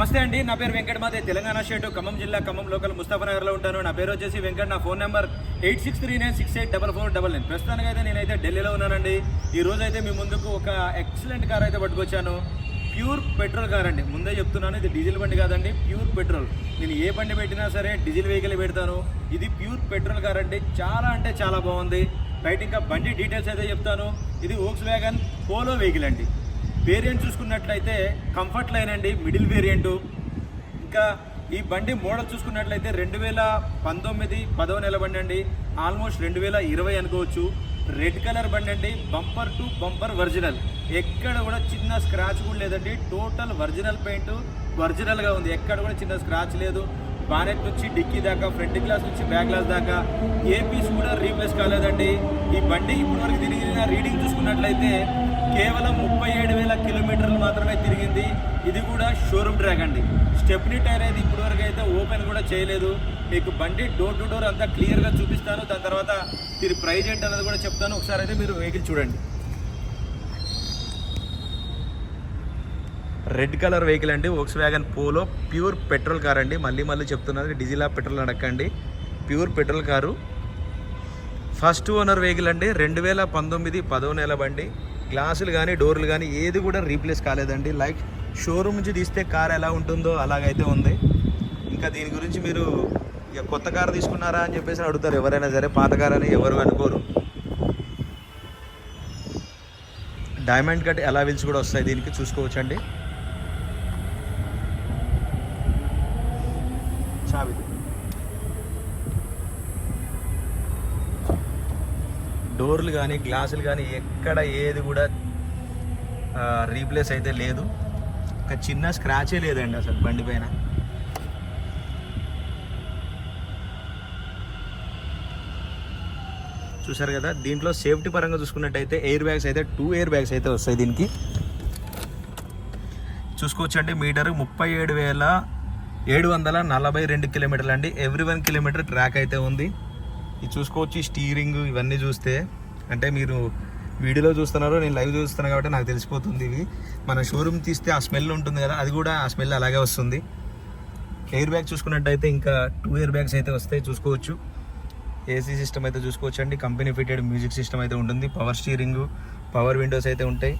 నమస్తే అండి నా పేరు వెంకట మాదే తెలంగాణ స్టేట్ ఖమ్మం జిల్లా ఖమ్మం లోకల్ ముస్తాఫనగర్లో ఉంటాను. నా పేరు వచ్చేసి వెంకట నా phone number eight six three nine six eight double four double nine. ప్రస్తుతానికి అయితే నేనైతే ఢిల్లీలో ఉన్నానండి. ఈ రోజు అయితే మీ ముందుకు ఒక ఎక్సలెంట్ కార్ అయితే పట్టుకొచ్చాను. ప్యూర్ పెట్రోల్ కార్ అండి. ముందే చెప్తున్నాను ఇది డీజిల్ బండి కాదండి ప్యూర్ పెట్రోల్. నేను ఏ బండి పెట్టినా సరే డీజిల్ వెహికల్ పెడతాను. ఇది ప్యూర్ పెట్రోల్ కార్ అండి. చాలా అంటే చాలా బాగుంది. రైట్ ఇంకా బండి డీటెయిల్స్ అయితే చెప్తాను. ఇది ఓక్స్ వ్యాగన్ పోలో వెహికల్ అండి. వేరియంట్ చూసుకున్నట్లయితే కంఫర్ట్ లైన్ అండి మిడిల్ వేరియంటు ఇంకా ఈ బండి మోడల్ చూసుకున్నట్లయితే రెండు వేల పంతొమ్మిది పదవ నెల బండి అండి. ఆల్మోస్ట్ రెండు వేల ఇరవై అనుకోవచ్చు. రెడ్ కలర్ బండి అండి. బంపర్ టు బంపర్ ఒరిజినల్ ఎక్కడ కూడా చిన్న స్క్రాచ్ కూడా లేదండి. టోటల్ ఒరిజినల్ పెయింట్ ఒరిజినల్గా ఉంది. ఎక్కడ కూడా చిన్న స్క్రాచ్ లేదు. బానెట్ నుంచి డిక్కీ దాకా ఫ్రంట్ గ్లాస్ నుంచి బ్యాక్ గ్లాస్ దాకా ఏ పీస్ కూడా రీప్లేస్ కాలేదండి. ఈ బండి ఇప్పటి వరకు తిరిగిన రీడింగ్ చూసుకున్నట్లయితే కేవలం ముప్పై ఏడు వేల కిలోమీటర్లు మాత్రమే తిరిగింది. ఇది కూడా షోరూమ్ ట్రాక్ అండి. స్టెప్నీ టైర్ అయితే ఇప్పటి వరకు అయితే ఓపెన్ కూడా చేయలేదు. మీకు బండి డోర్ టు డోర్ అంతా క్లియర్గా చూపిస్తాను. దాని తర్వాత దీని ప్రైజ్ ఏంటి అన్నది కూడా చెప్తాను. ఒకసారి అయితే మీరు వెహికల్ చూడండి. రెడ్ కలర్ వెహికల్ అండి. Volkswagen Polo pure petrol car అండి. మళ్ళీ మళ్ళీ చెప్తున్నారు డీజిల్ ఆ పెట్రోల్ అడగండి pure petrol car. First owner vehicle అండి. రెండు వేల పంతొమ్మిది పదో నెల బండి. గ్లాసులు కానీ డోర్లు కానీ ఏది కూడా రీప్లేస్ కాలేదండి. లైక్ షోరూమ్ నుంచి తీస్తే కార్ ఎలా ఉంటుందో అలాగైతే ఉంది. ఇంకా దీని గురించి మీరు ఇక కొత్త కార్ తీసుకున్నారా అని చెప్పేసి అడుగుతారు ఎవరైనా సరే పాత కార్ అని ఎవరు అనుకోరు. డైమండ్ కట్ ఎలా విల్స్ కూడా వస్తాయి దీనికి చూసుకోవచ్చండి. డోర్లు కానీ గ్లాసులు కానీ ఎక్కడ ఏది కూడా రీప్లేస్ అయితే లేదు. ఒక చిన్న స్క్రాచే లేదండి అసలు బండి పైన. చూసారు కదా దీంట్లో సేఫ్టీ పరంగా చూసుకున్నట్టయితే ఎయిర్ బ్యాగ్స్ అయితే టూ ఎయిర్ బ్యాగ్స్ అయితే వస్తాయి దీనికి. చూసుకోవచ్చండి మీటర్ ముప్పై ఏడు వేల ఏడు వందల నలభై రెండు కిలోమీటర్లు అండి. ఎవ్రీ వన్ కిలోమీటర్ ట్రాక్ అయితే ఉంది. ఇది చూసుకోవచ్చు స్టీరింగ్ ఇవన్నీ చూస్తే. అంటే మీరు వీడియోలో చూస్తున్నారు నేను లైవ్ చూస్తున్నాను కాబట్టి నాకు తెలిసిపోతుంది ఇవి. మన షోరూమ్ తీస్తే ఆ స్మెల్ ఉంటుంది కదా అది కూడా ఆ స్మెల్ అలాగే వస్తుంది. ఎయిర్ బ్యాగ్ చూసుకున్నట్టయితే ఇంకా టూ ఇయర్ బ్యాగ్స్ అయితే వస్తాయి చూసుకోవచ్చు. ఏసీ సిస్టమ్ అయితే చూసుకోవచ్చు అండి కంపెనీ ఫిటెడ్ మ్యూజిక్ సిస్టమ్ అయితే ఉంటుంది. పవర్ స్టీరింగ్ పవర్ విండోస్ అయితే ఉంటాయి.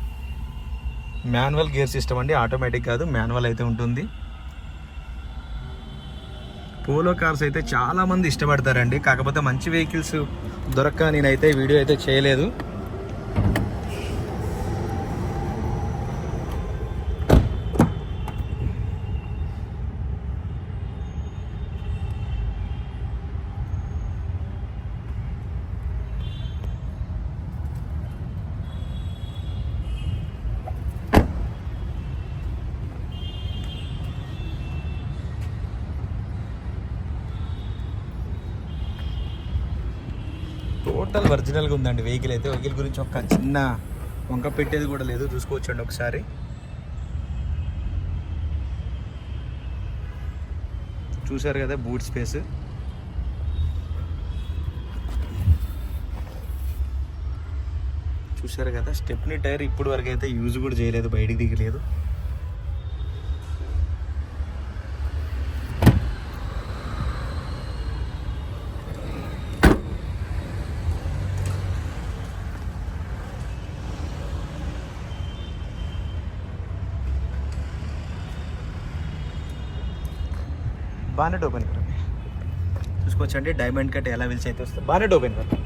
మాన్యువల్ గేర్ సిస్టమ్ అండి ఆటోమేటిక్ కాదు మాన్యువల్ అయితే ఉంటుంది. పోలో కార్స్ అయితే చాలా మంది ఇష్టపడతారండి. కాకపోతే మంచి వెహికల్స్ దొరక్క నేనైతే వీడియో అయితే చేయలేదు. టోటల్ ఒరిజినల్గా ఉందండి వెహికల్ అయితే. వెహికల్ గురించి ఒక చిన్న వంక పెట్టేది కూడా లేదు. చూసుకోవచ్చండి ఒకసారి. చూశారు కదా బూట్ స్పేస్. చూశారు కదా స్టెప్ని టైర్ ఇప్పుడు వరకు అయితే యూజ్ కూడా చేయలేదు బయటికి దిగలేదు. బానెట్ ఓపెన్ కర చూసుకోవచ్చండి డైమండ్ కట్ ఎలా విల్స్ అయితే వస్తుంది. బానెట్ ఓపెన్ కదా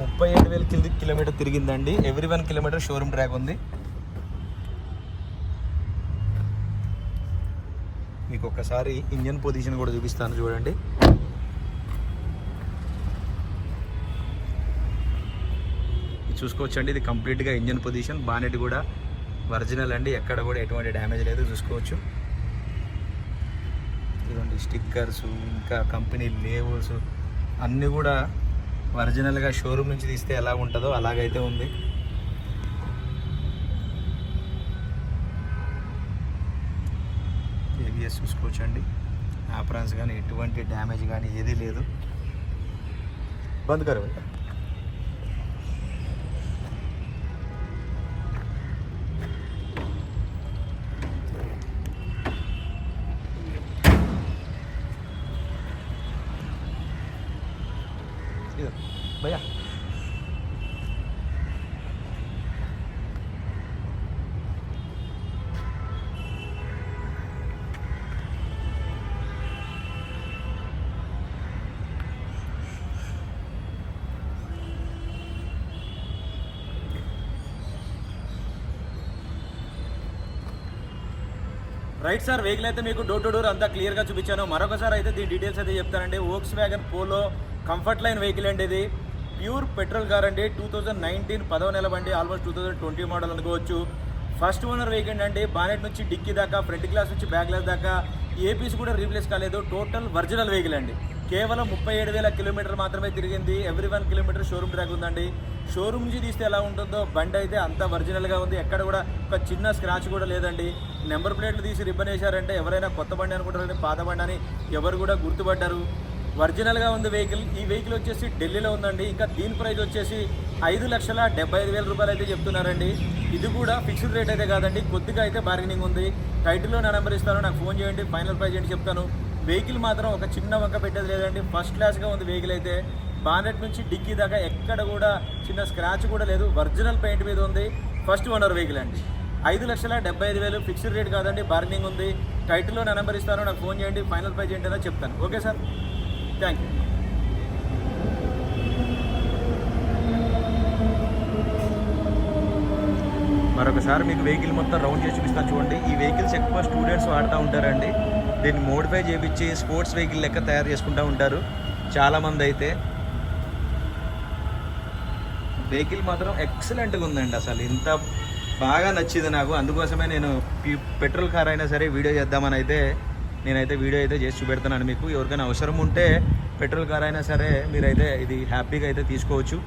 ముప్పై ఏడు వేల కింది kilometre తిరిగిందండి. Every one kilometre showroom track ఉంది. మీకు ఒక్కసారి ఇంజన్ పొజిషన్ కూడా చూపిస్తాను చూడండి. చూసుకోవచ్చండి. ఇది కంప్లీట్గా ఇంజన్ పొజిషన్ బానెట్ కూడా ఒరిజినల్ అండి. ఎక్కడ కూడా ఎటువంటి డ్యామేజ్ లేదు చూసుకోవచ్చు. ఇటువంటి స్టిక్కర్స్ ఇంకా కంపెనీ లేబుల్స్ అన్నీ కూడా ఒరిజినల్గా షోరూమ్ నుంచి తీస్తే ఎలా ఉంటుందో అలాగైతే ఉంది. ఏవిఎస్ చూసుకోవచ్చండి. ఆప్రాన్స్ కానీ ఎటువంటి డ్యామేజ్ కానీ ఏదీ లేదు. బంద్ కరు 没有。రైట్ సార్ వెహికల్ అయితే మీకు డోర్ టు డోర్ అంతా క్లియర్గా చూపించాను. మరొకసారి అయితే దీని డీటెయిల్స్ అయితే చెప్తానండి. Volkswagen Polo comfort line vehicle అండి ఇది. ప్యూర్ పెట్రోల్ కార్ అండి. టూ థౌజండ్ నైన్టీన్ పదవ నెల బండి almost two thousand twenty model అనుకోవచ్చు. ఫస్ట్ ఓనర్ వెహికల్ అండి. బానెట్ నుంచి డిక్కీ దాకా ఫ్రంట్ గ్లాస్ నుంచి బ్యాక్ గ్లాస్ దాకా ఏపీస్ కూడా రీప్లేస్ కాలేదు. టోటల్ ఒరిజినల్ వెహికల్ అండి. కేవలం ముప్పై ఏడు వేల కిలోమీటర్ మాత్రమే తిరిగింది. Every one kilometre showroom track ఉందండి. షోరూమ్ నుంచి తీస్తే ఎలా ఉంటుందో బండి అయితే అంత ఒరిజినల్గా ఉంది. ఎక్కడ కూడా ఒక చిన్న స్క్రాచ్ కూడా లేదండి. నెంబర్ ప్లేట్లు తీసి రిబ్బన్ వేశారంటే ఎవరైనా కొత్త బండి అనుకుంటారని పాత బండి అని ఎవరు కూడా గుర్తుపడ్డారు. ఒరిజినల్గా ఉంది వెహికల్ ఈ వెహికల్ వచ్చేసి ఢిల్లీలో ఉందండి. ఇంకా దీని ప్రైస్ వచ్చేసి ఐదు లక్షల డెబ్బై ఐదు వేల రూపాయలు అయితే చెప్తున్నారండి. ఇది కూడా ఫిక్స్డ్ రేట్ అయితే కాదండి. కొద్దిగా అయితే బార్గెనింగ్ ఉంది. టైటిల్లో నా నెంబర్ ఇస్తాను. నాకు ఫోన్ చేయండి. ఫైనల్ ప్రైస్ ఏంటి చెప్తాను. వెహికల్ మాత్రం ఒక చిన్న వంక పెట్టేది లేదండి. ఫస్ట్ క్లాస్గా ఉంది వెహికల్ అయితే. బానెట్ నుంచి డిక్కీ దాకా ఎక్కడ కూడా చిన్న స్క్రాచ్ కూడా లేదు. ఒరిజినల్ పెయింట్ మీద ఉంది. ఫస్ట్ ఓనర్ వెహికల్ అండి. ఐదు లక్షల డెబ్బై ఐదు వేలు ఫిక్స్డ్ రేట్ కాదండి. బార్గెనింగ్ ఉంది. టైటిల్లో నా నెంబర్ ఇస్తాను. నాకు ఫోన్ చేయండి. ఫైనల్ ప్రైజ్ ఏంటో చెప్తాను. ఓకే సార్ థ్యాంక్ యూ మరొకసారి మీకు వెహికల్ మొత్తం రౌండ్ చేసి చూపిస్తాను. చూడండి. ఈ వెహికల్స్ ఎక్కువ స్టూడెంట్స్ వాడుతూ ఉంటారండి. దీన్ని మోడిఫై చేయించి స్పోర్ట్స్ వెహికల్ లెక్క తయారు చేసుకుంటూ ఉంటారు. చాలామంది అయితే. వెహికల్ మాత్రం ఎక్సలెంట్గా ఉందండి అసలు. ఇంత బాగా నచ్చింది నాకు. అందుకోసమే నేను పెట్రోల్ కార్ అయినా సరే వీడియో చేద్దామని అయితే నేనైతే వీడియో అయితే చేసి చూపెడతాను మీకు. ఎవరికైనా అవసరం ఉంటే పెట్రోల్ కార్ అయినా సరే మీరైతే ఇది హ్యాపీగా అయితే తీసుకోవచ్చు.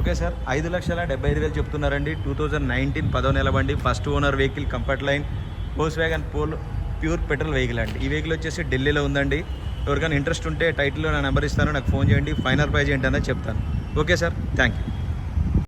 ఓకే సార్ ఐదు లక్షల డెబ్బై ఐదు వేలు చెప్తున్నారండి. టూ థౌజండ్ నైన్టీన్ పదో నెల బండి first owner vehicle comfort line పోస్ వ్యాగన్ పోల్ ప్యూర్ పెట్రోల్ వెహికల్ అండి. ఈ వెహికల్ వచ్చేసి ఢిల్లీలో ఉందండి. ఎవరికైనా ఇంట్రెస్ట్ ఉంటే టైటిల్లో నా నెంబర్ ఇస్తాను. నాకు ఫోన్ చేయండి. ఫైనల్ ప్రైజ్ ఏంటనేది చెప్తాను. Okay sir. Thank you